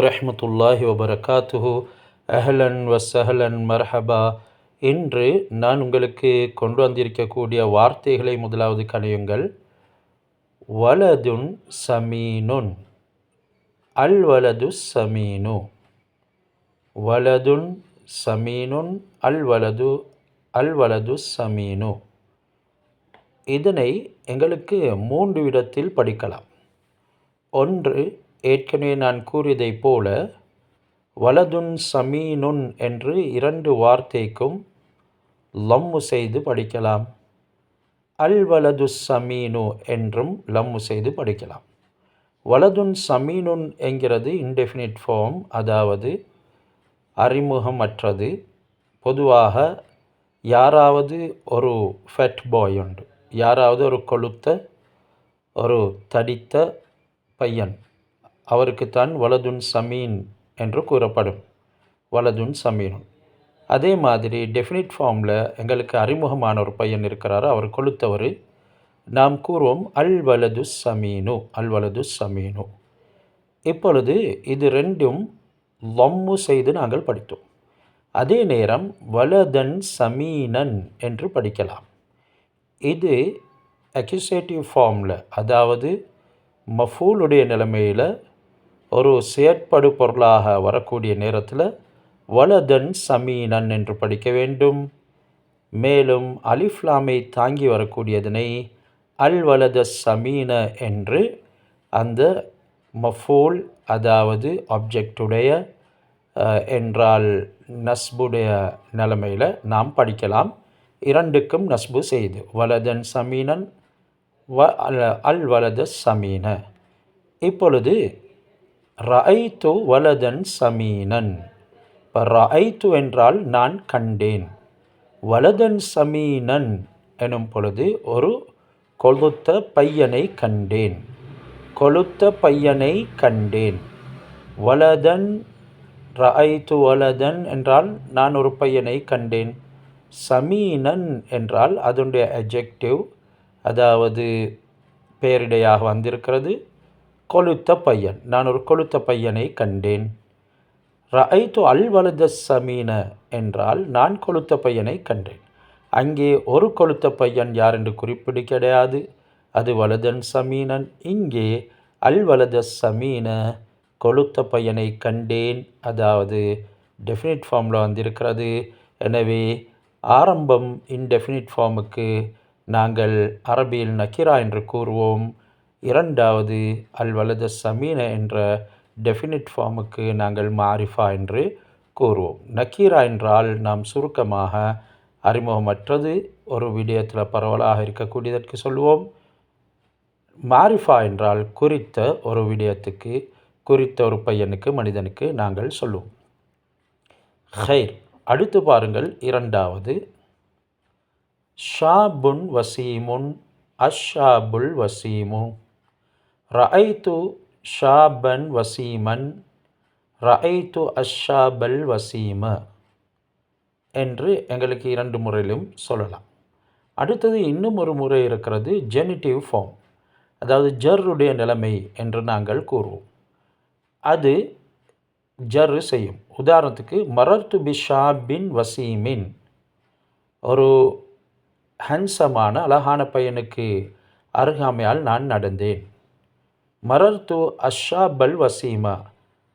வரமத்துல்லாஹி வபரகாத்துஹு. அஹ்லன் வசஹலன் மர்ஹபா. இன்று நான் உங்களுக்கு கொண்டு வந்திருக்கக்கூடிய வார்த்தைகளை முதலாவது கணியுங்கள். வலதுன் சமீனுன். அல் வலது சமீனு. வலதுன் சமீனுன் அல் வலது அல் வலது சமீனு. இதனை எங்களுக்கு மூன்று விடத்தில் படிக்கலாம். ஒன்று ஏற்கனவே நான் கூறியதைப் போல வலதுன் சமீனுன் என்று இரண்டு வார்த்தைக்கும் லம்மு செய்து படிக்கலாம். அல் வலது சமீனு என்றும் லம்மு செய்து படிக்கலாம். வலதுன் சமீனுன் என்கிறது இன்டெஃபினிட் ஃபார்ம் அதாவது அறிமுகமற்றது. பொதுவாக யாராவது ஒரு ஃபெட் பாய் உண்டு. யாராவது ஒரு கொளுத்த ஒரு தடித்த பையன். அவருக்குத்தான் வலதுன் சமீன் என்று கூறப்படும். வலதுன் சமீனுன் அதே மாதிரி டெஃபினிட் ஃபார்மில் எங்களுக்கு அறிமுகமான ஒரு பையன் இருக்கிறார். அவர் கொளுத்தவர். நாம் கூறுவோம் அல் வலது சமீனு அல் வலது சமீனு. இப்பொழுது இது ரெண்டும் லம்மு செய்து நாங்கள் படித்தோம். அதே நேரம் வலதன் சமீனன் என்று படிக்கலாம். இது அக்யூசேட்டிவ் ஃபார்மில் அதாவது மஃபூலுடைய நிலைமையில் ஒரு செயற்படு பொருளாக வரக்கூடிய நேரத்தில் வலதன் சமீனன் என்று படிக்க வேண்டும். மேலும் அலிஃப்லாமை தாங்கி வரக்கூடியதனை அல் வலத சமீன என்று அந்த மஃபூல் அதாவது ஆப்ஜெக்டுடைய என்றால் நஸ்புடைய நிலைமையில் நாம் படிக்கலாம். இரண்டுக்கும் நஸ்பு செய்து வலதன் சமீனன் வ அல் வலத சமீன. இப்பொழுது ரஐத்து வலதன் சமீனன். இப்போ ரஐத்து என்றால் நான் கண்டேன். வலதன் சமீனன் எனும் பொழுது ஒரு கொளுத்த பையனை கண்டேன். கொளுத்த பையனை கண்டேன். வலதன் ரஐத்து வலதன் என்றால் நான் ஒரு பையனை கண்டேன். சமீனன் என்றால் அதனுடைய அஜெக்டிவ் அதாவது பேரிடையாக வந்திருக்கிறது. கொளுத்த பையன். நான் ஒரு கொளுத்த பையனை கண்டேன். ரஐத்து அல்வலத சமீன என்றால் நான் கொளுத்த பையனை கண்டேன். அங்கே ஒரு கொளுத்த பையன் யார் என்று குறிப்பிடு கிடையாது. அது வலதன் சமீனன். இங்கே அல்வலத சமீன கொளுத்த பையனை கண்டேன். அதாவது டெஃபினிட் ஃபார்மில் வந்திருக்கிறது. எனவே ஆரம்பம் இன்டெஃபினிட் ஃபார்முக்கு நாங்கள் அரபியில் நக்கிரா என்று கூறுவோம். இரண்டாவது அல் வலத சமீன என்ற டெஃபினிட் ஃபார்முக்கு நாங்கள் மாரிஃபா என்று கூறுவோம். நக்கீரா என்றால் நாம் சுருக்கமாக அறிமுகமற்றது ஒரு விடயத்தில் பரவலாக இருக்கக்கூடியதற்கு சொல்லுவோம். மாரிஃபா என்றால் குறித்த ஒரு விடயத்துக்கு குறித்த ஒரு பையனுக்கு மனிதனுக்கு நாங்கள் சொல்லுவோம். ஹைர் அடுத்து பாருங்கள் இரண்டாவது. ஷாபுன் வசீமுன் அஷாபுல் வசீமு. ரஐத்து ஷாபன் வசீமன் ரஐத்து அஷாபல் வசீம என்று எங்களுக்கு இரண்டு முறையிலும் சொல்லலாம். அடுத்தது இன்னும் ஒரு முறை இருக்கிறது ஜெனிட்டிவ் ஃபார்ம் அதாவது ஜர்ருடைய நிலைமை என்று நாங்கள் கூறுவோம். அது ஜர் செய்யும். உதாரணத்துக்கு மரர்த்து பிஷாபின் வசீமின் ஒரு ஹன்சமான அழகான பையனுக்கு அருகாமையால் நான் நடந்தேன். மரர்த்து அஷாபல் வசீமா.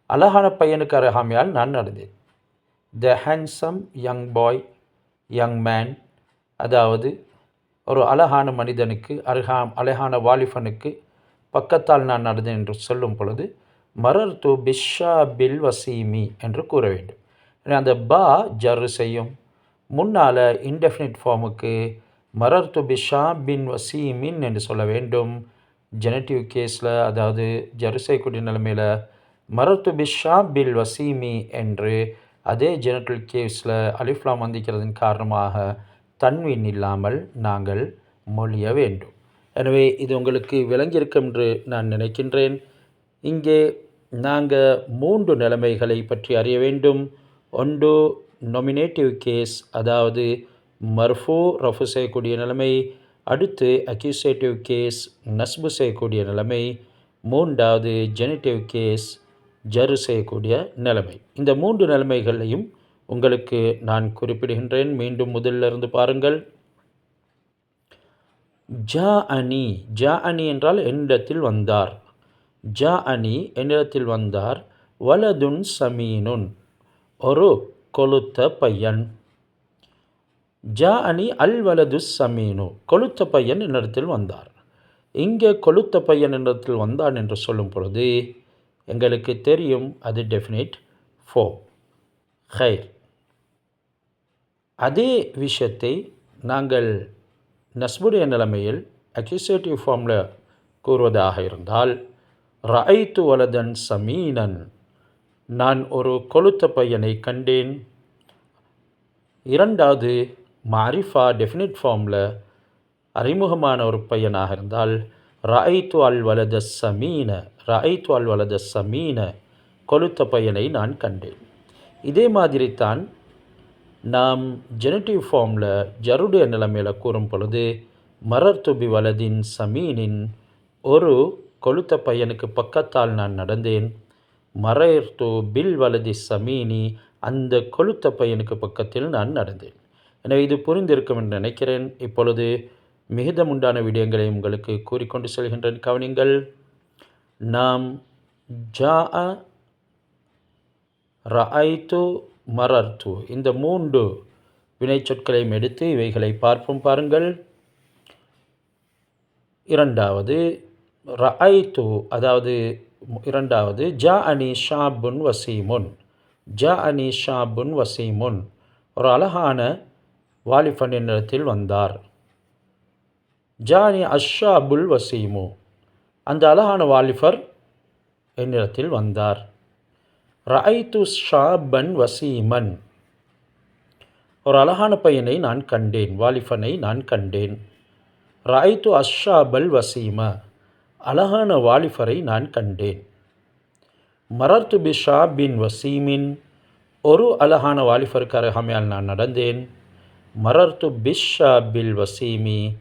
அழகான பையனுக்கு அருகாமையால் நான் நடந்தேன். The handsome young boy young man அதாவது ஒரு அழகான மனிதனுக்கு அருகா அழகான வாலிபனுக்கு பக்கத்தால் நான் நடந்தேன் என்று சொல்லும் பொழுது மரர் து பிஷா பில் வசீமி என்று கூற வேண்டும். அந்த பா ஜர்ரு செய்யும். முன்னால் இன்டெஃபினிட் ஃபார்முக்கு மரர் து பிஷா பின் வசீமின் என்று சொல்ல வேண்டும். ஜெனட்டிவ் கேஸில் அதாவது ஜர்ரு செய்யக்கூடிய நிலைமையில் மரர் பிஷா பில் வசீமி என்று அதே ஜெனட்டிவ் கேஸில் அலிஃப்லாம் வந்திக்கிறதன் காரணமாக தன்வீன் இல்லாமல் நாங்கள் மொழிய வேண்டும். எனவே இது உங்களுக்கு விளங்கியிருக்கும் என்று நான் நினைக்கின்றேன். இங்கே நாங்கள் மூன்று நிலைமைகளை பற்றி அறிய வேண்டும். ஒன்று நொமினேட்டிவ் கேஸ் அதாவது மர்ஃபூ ரஃபு செய்யக்கூடிய நிலைமை. அடுத்து அக்யூசேட்டிவ் கேஸ் நஸ்பு செய்யக்கூடிய நிலைமை மூன்றாவது ஜெனிட்டிவ் கேஸ் ஜரு செய்யக்கூடிய நிலைமை. இந்த மூன்று நிலைமைகளையும் உங்களுக்கு நான் குறிப்பிடுகின்றேன். மீண்டும் முதல்ல இருந்து பாருங்கள். ஜா அணி ஜா அணி என்றால் என்னிடத்தில் வந்தார். ஜா அணி என்னிடத்தில் வந்தார். வலதுன் சமீனுன் ஒரு கொளுத்த பையன். ஜா அனி அல் வலது சமீனு. கொளுத்த பையன் என்னிடத்தில் வந்தார். இங்கே கொளுத்த பையன் என்னிடத்தில் வந்தான் என்று சொல்லும் பொழுது எங்களுக்கு தெரியும் அது டெஃபினிட் ஃபோ ஹைர் அதே விஷயத்தை நாங்கள் நஸ்புடைய நிலைமையில் அக்யூசேட்டிவ் ஃபார்மில் கூறுவதாக இருந்தால் ரஐத்து வலதன் சமீனன். நான் ஒரு கொளுத்த பையனை கண்டேன். இரண்டாவது மாரிஃபா டெஃபினிட் ஃபார்மில் அறிமுகமான ஒரு பையனாக இருந்தால் ரஐத்து அல் வலத சமீன ரஐத்து அல் வலத சமீன கொளுத்த பையனை நான் கண்டேன். இதே மாதிரி தான் நாம் ஜெனட்டிவ் ஃபார்மில் ஜருடைய நிலைமையில் கூறும் பொழுது மரர்துபி வலதின் சமீனின் ஒரு கொளுத்த பையனுக்கு பக்கத்தால் நான் நடந்தேன். மறையர்த்து பில் வலதி சமீனி அந்த கொளுத்த பையனுக்கு பக்கத்தில் நான் நடந்தேன். எனவே இது புரிந்திருக்கும் என்று நினைக்கிறேன். இப்பொழுது மிகுதமுண்டான விடயங்களை உங்களுக்கு கூறிக்கொண்டு செல்கின்றேன். கவனிங்கள் நாம் ஜா ரஐத்து மரர்த்து இந்த மூன்று வினைச்சொற்களையும் எடுத்து இவைகளை பார்ப்போம் பாருங்கள். இரண்டாவது ரஐத்து அதாவது இரண்டாவது ஜா அனி ஷாபுன் வசீமுன் ஜா அனி ஷாபுன் வசீமுன். ஒரு அழகான வாலிபன் என்னிடத்தில் வந்தார். ஜானி அஷாபுல் வசீமு. அந்த அழகான வாலிபர் என்னிடத்தில் வந்தார். ரஐத்து ஷாபன் வசீமன். ஒரு அழகான பையனை நான் கண்டேன் வாலிபனை நான் கண்டேன். ராய்த்து அஷாபல் வசீம. அழகான வாலிபரை நான் கண்டேன். மரர்த்து பிஷா பின் வசீமின். ஒரு அழகான வாலிபருக்கு அருகாமையால் நான் நடந்தேன். மரர்த்து பிஷா பில் வசீமி.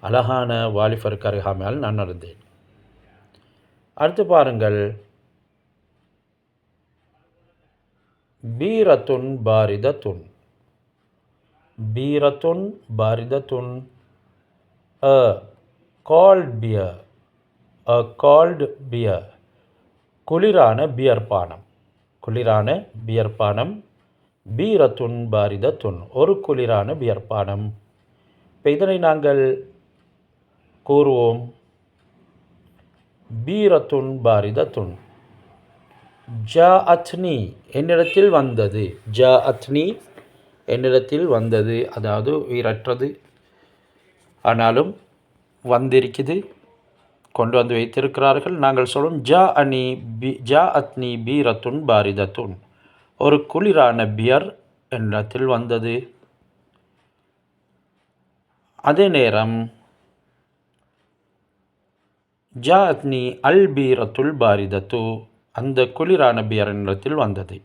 அழகான வாலிபருக்கு அருகாமையால் நான் நடந்தேன். அடுத்து பாருங்கள். பீரத்துன் பாரிதத்துன். பீரத்துன் பாரிதத்துன். A cold beer. A cold beer. குளிரான பியர் பானம். குளிரான பியர் பானம். பீரத்துன் பாரிதத்துன் ஒரு குளிரான வியர்ப்பானம். இப்போ இதனை நாங்கள் கூறுவோம். பீரத்துன் பாரிதத்துன். ஜா அத்னி என்னிடத்தில் வந்தது. ஜா அத்னி என்னிடத்தில் வந்தது. அதாவது உயிரற்றது. ஆனாலும் வந்திருக்குது கொண்டு வந்து வைத்திருக்கிறார்கள். நாங்கள் சொல்லும் ஜா அனி பி ஜா அத்னி பீரத்துன் பாரிதத்துன். ஒரு குளிரான பியர் என்னிடத்தில் வந்தது. அதே நேரம் ஜாத்னி அல் பீரத்துல் பாரிதத்து அந்த குளிரான பியர் என்னிடத்தில் வந்தது.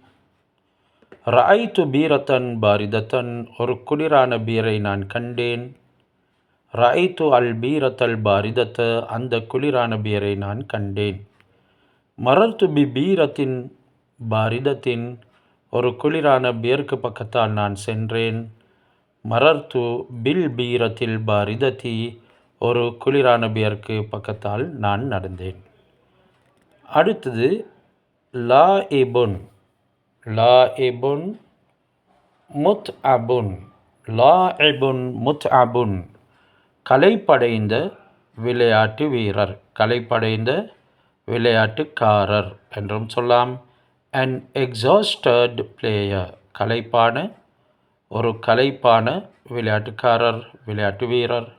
ராய்த்து பீரத்தன் பாரிதத்தன் ஒரு குளிரான பீரை நான் கண்டேன். ராய்த்து அல் பீரத்தல் பாரிதத்த அந்த குளிரான பீரை நான் கண்டேன். மரர்த்து பி பீரத்தின் பாரிதத்தின் ஒரு குளிரான பியர்க்கு பக்கத்தால் நான் சென்றேன். மரர்த்து பில் பீரத்தில் பாரிதத்தி ஒரு குளிரான பியர்க்கு பக்கத்தால் நான் நடந்தேன். அடுத்தது லா இபுன். லா இபுன் முத் அபுன் லா எபுன் முத் அபுன் கலைப்படைந்த விளையாட்டு வீரர் கலைப்படைந்த விளையாட்டுக்காரர் என்றும் சொல்லலாம் அன் எக்ஸாஸ்டட் பிளேயர் கலைப்பான ஒரு கலைப்பான விளையாட்டுக்காரர் விளையாட்டு வீரர்.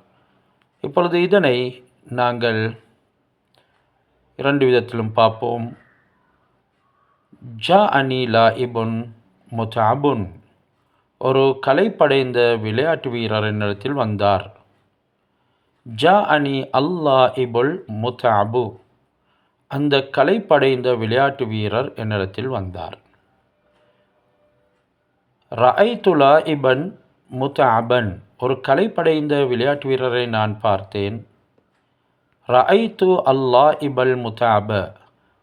இப்பொழுது இதனை நாங்கள் இரண்டு விதத்திலும் பார்ப்போம். ஜா அனிலா இபுன் முத்தாபுன் ஒரு கலைப்படைந்த விளையாட்டு வீரர் என்னிடத்தில் வந்தார். ஜா அனி அல்லா இபுல் முத்தாபு அந்த கலைப்படைந்த விளையாட்டு வீரர் என்னிடத்தில் வந்தார். ரஐத்துலா இபன் முத்தாபன் ஒரு கலைப்படைந்த விளையாட்டு வீரரை நான் பார்த்தேன். ரஐத்து அல்லா இபல் முத்தாப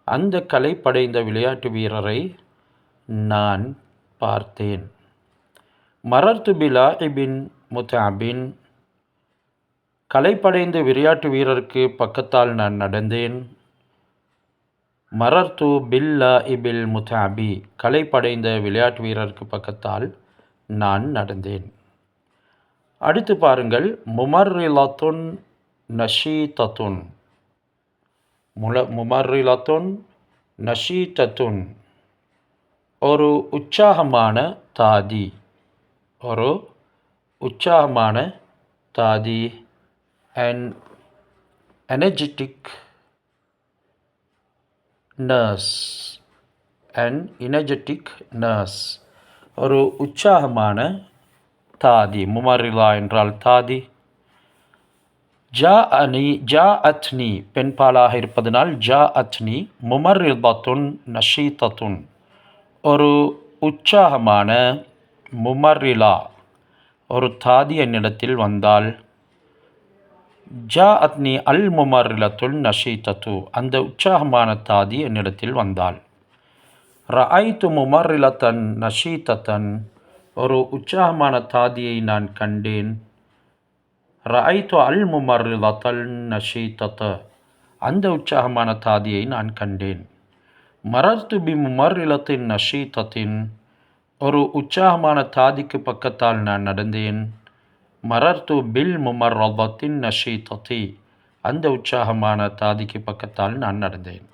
அந்த கலைப்படைந்த விளையாட்டு வீரரை நான் பார்த்தேன். மரர்த்து பிலாஇபின் முத்தாபின் கலைப்படைந்த விளையாட்டு வீரருக்கு பக்கத்தால் நான் நடந்தேன். மரர்த்து பில்லா இபில் முத்தாபி கலைப்படைந்த விளையாட்டு வீரருக்கு பக்கத்தால் நான் நடந்தேன். அடுத்து பாருங்கள் முமர்ரிலத்துன் நஷீதத்துன். முல முமர்ரிலத்துன் நஷீதத்துன். ஒரு உற்சாகமான தாதி. ஒரு உற்சாகமான தாதி. And energetic nurse and energetic nurse ஒரு உற்சாகமான தாதி முமரிலா என்றால் தாதி. ஜா அனி ஜா அத்னி பெண்பாலாக இருப்பதனால் ஜா அத்னி முமர்ரிதத்துன் நஷீதத்துன் ஒரு உற்சாகமான முமர்ரிலா ஒரு தாதி என்னிடத்தில் வந்தால் ஜா அத்னி அல் முமரிலத்துல் நஷீதத்து அந்த உற்சாகமான தாதி என்னிடத்தில் வந்தாள். ரஐத்து முமர்லத்தன் நஷீதத்தன் ஒரு உற்சாகமான தாதியை நான் கண்டேன். ரஐத்து அல் முமர்லத்தல் நஷீதத்த அந்த உற்சாகமான தாதியை நான் கண்டேன். மரர்த்து பி முமர்லத்தின் நஷீதத்தின் ஒரு உற்சாகமான தாதிக்கு பக்கத்தால் நான் நடந்தேன். மரர்த்து பில் முமர்ரதத்தின் நஷீதத்தி. அந்த உற்சாகமான தாதிக்கு பக்கத்தால் நான் நடந்தேன்.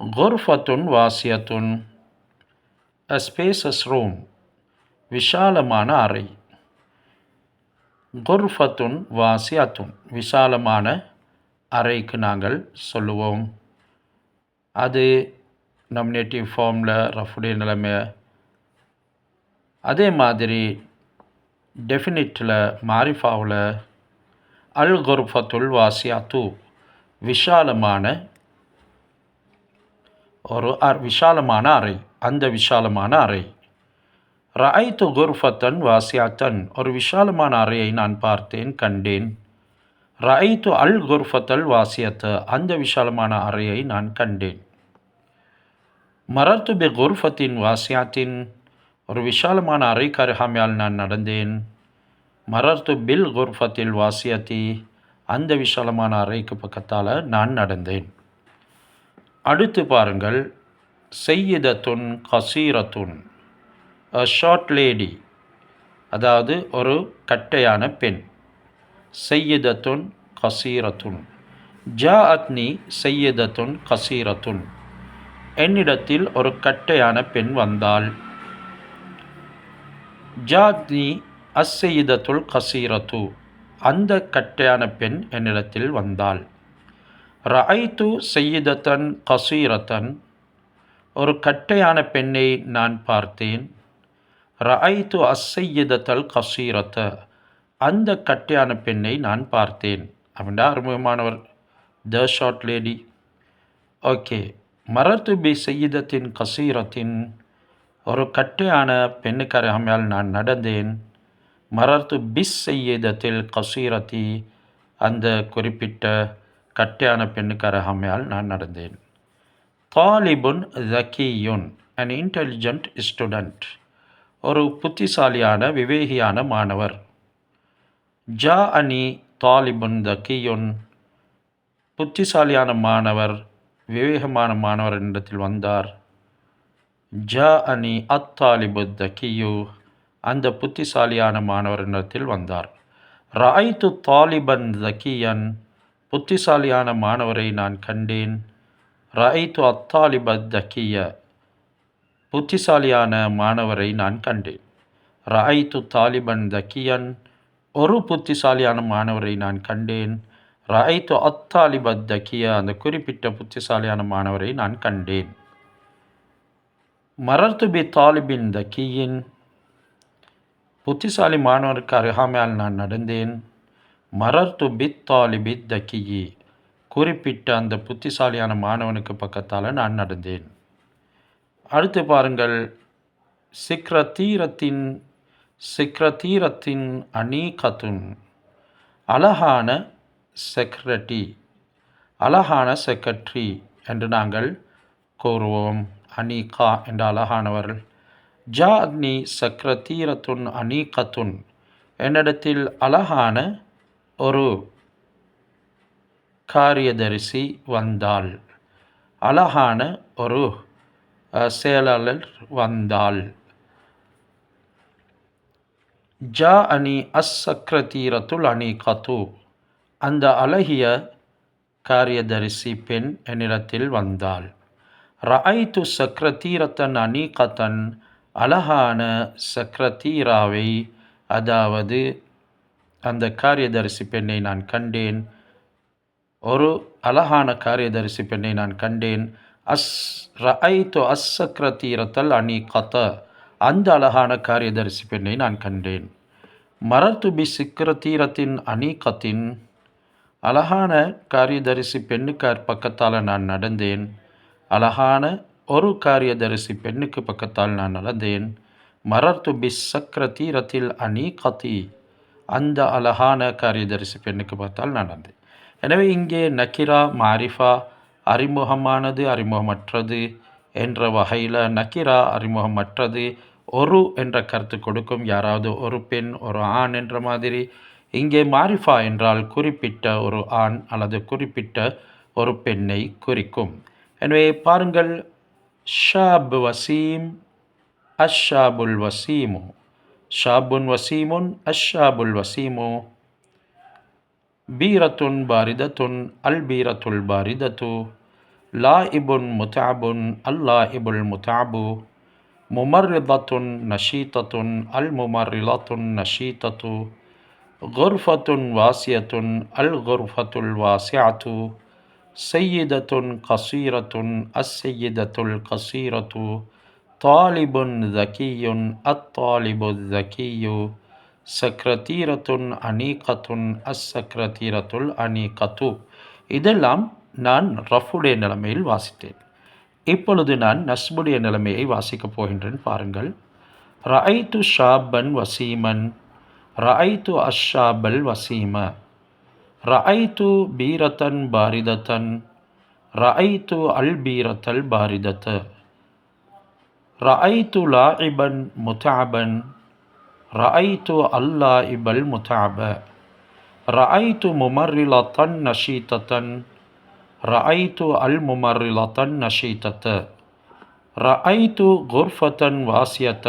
குர்ஃபத்துன் வாசியத்துன் அ ஸ்பேசஸ் ரூம் விஷாலமான அறை. குர்ஃபத்துன் வாசியத்துன் விஷாலமான அறைக்கு நாங்கள் சொல்லுவோம். அது நம் நேட்டிவ் ஃபார்மில் ரஃபுடைய நிலைமை. அதே மாதிரி டெஃபினிட்டில் மாரிஃபாவில் அல் குர்ஃபத்துல் வாசியாத்து விஷாலமான ஒரு அர் விஷாலமான அறை அந்த விஷாலமான அறை ரஐத்து குர்ஃபத்தன் வாசியாத்தன் ஒரு விஷாலமான அறையை நான் பார்த்தேன் கண்டேன் ரஐத்து அல் குர்ஃபத்தல் வாசியத்த அந்த விஷாலமான அறையை நான் கண்டேன் மரத்து பி குர்ஃபத்தின் வாசியாத்தின் ஒரு விஷாலமான அறைக்கு அருகாமையால் நான் நடந்தேன். மரர்த்து பில் குர்ஃபத்தில் வாசியத்தி அந்த விஷாலமான அறைக்கு பக்கத்தால் நான் நடந்தேன். அடுத்து பாருங்கள். செய்யிதத்துன் கசீரத்துன் அ ஷார்ட் லேடி அதாவது ஒரு கட்டையான பெண். செய்யிதத்துன் கசீரத்துன் ஜா அத்னி செய்யிதத்துன் கசீரத்துன். என்னிடத்தில் ஒரு கட்டையான பெண் வந்தாள். ஜாத்னி அஸ்ஸெய்தத்துல் கசீரத்து. அந்த கட்டையான பெண் என்னிடத்தில் வந்தாள். ரஐத்து செய்யிதத்தன் கசீரத்தன். ஒரு கட்டையான பெண்ணை நான் பார்த்தேன். ரஐத்து அஸ்ஸெய்தத்தல் கசீரத்த. அந்த கட்டையான பெண்ணை நான் பார்த்தேன். அப்படின்னா அருமையமானவர் த ஷார்ட் லேடி. ஓகே. மரத்து பி செய்யிதத்தின் கசீரத்தின் ஒரு கட்டையான பெண்ணுக்கு அருகாமையால் நான் நடந்தேன். மரத்து பிஸ் செய்யதத்தில் கசீரத்தி அந்த குறிப்பிட்ட கட்டையான பெண்ணுக்கு அருகாமையால் நான் நடந்தேன். தாலிபுன் ஜக்கியுன் அன் இன்டெலிஜென்ட் ஸ்டூடெண்ட் ஒரு புத்திசாலியான விவேகியான மாணவர். ஜா அனி தாலிபுன் தக்கியுன் புத்திசாலியான மாணவர் விவேகமான மாணவர் இடத்தில் வந்தார். ஜா அனி அத்தாலிபு தக்கியு. அந்த புத்திசாலியான மாணவரிடத்தில் வந்தார். ராய்த்து தாலிபன் தக்கியன். புத்திசாலியான மாணவரை நான் கண்டேன். ராய்த்து அத்தாலிபத் தக்கிய. புத்திசாலியான மாணவரை நான் கண்டேன். ராய்த்து தாலிபன் தக்கியன். ஒரு புத்திசாலியான மாணவரை நான் கண்டேன். ராய்த்து அத்தாலிபத் தக்கிய. அந்த குறிப்பிட்ட புத்திசாலியான மாணவரை நான் கண்டேன். மரர்த்து பி தாலிபின் தக்கியின் புத்திசாலி மாணவருக்கு அருகாமையால் நான் நடந்தேன் மரர்த்து பி தாலிபி தக்கியி குறிப்பிட்ட அந்த புத்திசாலியான மாணவனுக்கு பக்கத்தால் நான் நடந்தேன் அடுத்து பாருங்கள் சிக்ரதீரத்தின் சிக்ரதீரத்தின் அநீகத்துன் அழகான செக்ரட்டி அழகான செக்ரட்டரி என்று நாங்கள் கூறுவோம். அனீகா என்ற அழகானவர் ஜா அக்னி சக்ரதீரத்துன் அனீகத்துன் என்னிடத்தில் அழகான ஒரு காரியதரிசி வந்தாள். அழகான ஒரு செயலாளர் வந்தாள். ஜா அனி அஸ் அணி கத்து அந்த அழகிய காரியதரிசி பெண் என்னிடத்தில் வந்தாள். ரஐத்து சக்ரதீரத்தன் அனீகத்தன் அழகான சக்ரதீராவை அதாவது அந்த காரியதரிசி பெண்ணை நான் கண்டேன். ஒரு அழகான காரியதரிசி பெண்ணை நான் கண்டேன். அஸ் ரஐத்து அஸ் சக்ரதீரத்தல் அனீகத்த அந்த அழகான காரியதரிசி பெண்ணை நான் கண்டேன். மரத்து பி சிக்ரதீரத்தின் அனீகத்தின் அழகான காரியதரிசி பெண்ணுக்கார் பக்கத்தால் நான் நடந்தேன். அழகான ஒரு காரியதரிசி பெண்ணுக்கு பக்கத்தால் நான் நடந்தேன். மரர்த்து பிஸ் சக்கர தீரத்தில் கத்தி அந்த அழகான காரியதரிசி பெண்ணுக்கு பார்த்தால் நான் நடந்தேன். எனவே இங்கே நக்கிரா மாரிஃபா அறிமுகமானது அறிமுகமற்றது என்ற வகையில் நக்கிரா அறிமுகமற்றது ஒரு என்ற கருத்து கொடுக்கும். யாராவது ஒரு பெண் ஒரு ஆண் என்ற மாதிரி. இங்கே மாரிஃபா என்றால் குறிப்பிட்ட ஒரு ஆண் அல்லது குறிப்பிட்ட ஒரு பெண்ணை குறிக்கும். எனவே பாருங்கள் ஷாப் வசீம் அஷாபுல் வசீமு ஷாபுன் வசீமுன் அஷாபுல் வசீமு பீரத்துன் பாரிதத்துன் அல் பீரத்துல் பாரிதத்து லா இபுன் முதாபுன் அல்லா இபுல் முதாபு முமர்ரிதத்துன் நஷீதத்துன் அல் முமர்ரிலத்துன் நஷீதத்து غرفة واسعة الغرفة الواسعة சையிதத்துன் கசீரத்துன் அஸ்ஸையிதத்துல் கசீரத்து தாலிபுன் ஜக்கியுன் அத்தாலிபு ஜக்கியு சக்ரதீரத்துன் அனீகத்துன் அஸ்ஸக்ரதீரத்துல் அனீகத்து இதெல்லாம் நான் ரஃபுடைய நிலைமையில் வாசித்தேன். இப்பொழுது நான் நஸ்புடைய நிலைமையை வாசிக்கப் போகின்றேன். பாருங்கள். ரஐத்து ஷாபன் வசீமன் ரஐத்து அஷாபல் வசீம. رأيت بيرة باردة. رأيت البيرة الباردة. رأيت لاعبا متعبا. رأيت اللاعب المتعب. رأيت ممرلة نشيطة. رأيت الممرلة النشيطة رأيت غرفة واسية.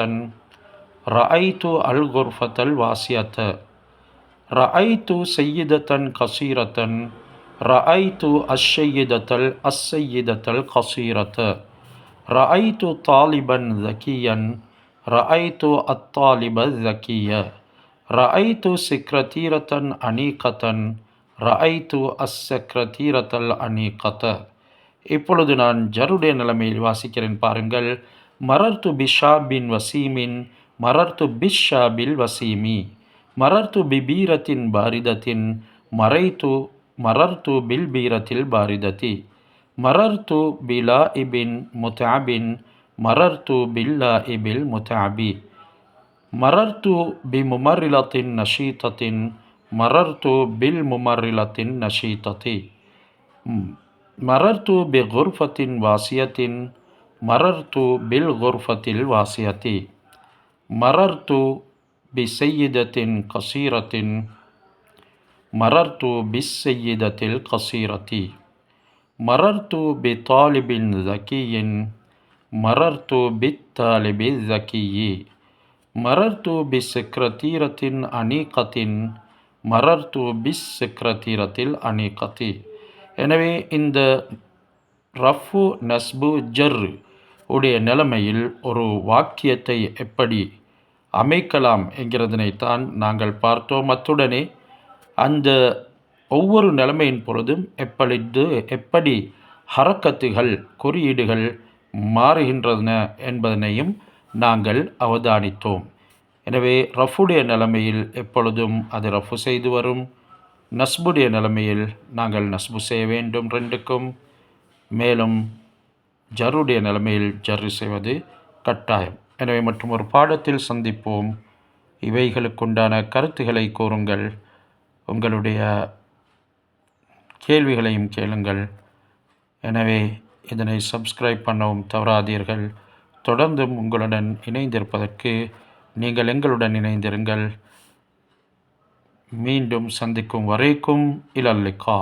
رأيت الغرفة الواسية. ரஐத்து செய்யிதத்தன் கசீரத்தன் ரஐத்து அஷ்ஷையிதத்தல் அஸ்ஸையிதத்தல் கசீரத்த ரஐத்து தாலிபன் ஜக்கியன் ரஐத்து அத்தாலிப ஜக்கிய ரஐத்து சிக்ரதீரத்தன் அனீகத்தன் ரஐத்து அஸ்ஸக்ரதீரத்தல் அனீகத்த இப்பொழுது நான் ஜருடைய நிலைமையில் வாசிக்கிறேன் பாருங்கள். மரர்த்து பிஷா பின் வசீமின் மரர்த்து பிஷா பில் வசீமி. مررت ببيرة باردة. مريت مررت بالبيرة الباردة. مررت بلائب متعب. مررت باللائب المتعب. مررت بممرلة نشيطة. مررت بالممرلة النشيطة مررت بغرفة واسعة مررت بالغرفة الواسعة مررت பிசையிதத்தின் கசீரத்தின் மரர்து பிஸ்சையிதத்தில் கசீரத்தி மரர்து பி தாலிபின் ஜக்கியின் மரர்து பித் தாலிபி ஜக்கியி மரர்து பிஸ்ஸிக்ரத்தீரத்தின் அணீகத்தின் மரர்து பிஸ்ஸிக்ரத்தீரத்தில் அணீகத்தி எனவே இந்த ரஃபு நஸ்பு ஜர் உடைய நிலைமையில் ஒரு வாக்கியத்தை எப்படி அமைக்கலாம் என்கிறதனைத்தான் நாங்கள் பார்த்தோம். அத்துடனே அந்த ஒவ்வொரு நிலைமையின் பொழுதும் எப்படிது எப்படி ஹரக்கத்துகள் குறியீடுகள் மாறுகின்றன என்பதனையும் நாங்கள் அவதானித்தோம். எனவே ரஃபுடைய நிலைமையில் எப்பொழுதும் அது ரஃபு செய்து வரும். நஸ்புடைய நிலைமையில் நாங்கள் நஸ்பு செய்ய வேண்டும் ரெண்டுக்கும். மேலும் ஜருடைய நிலைமையில் ஜரு செய்வது கட்டாயம். எனவே மற்றும் ஒரு பாடத்தில் சந்திப்போம். இவைகளுக்குண்டான கருத்துக்களை கூறுங்கள். உங்களுடைய கேள்விகளையும் கேளுங்கள். எனவே இதனை சப்ஸ்கிரைப் பண்ணவும் தவறாதீர்கள். தொடர்ந்தும் உங்களுடன் இணைந்திருப்பதற்கு நீங்கள் எங்களுடன் இணைந்திருங்கள். மீண்டும் சந்திக்கும் வரைக்கும் இலல்லிக்கா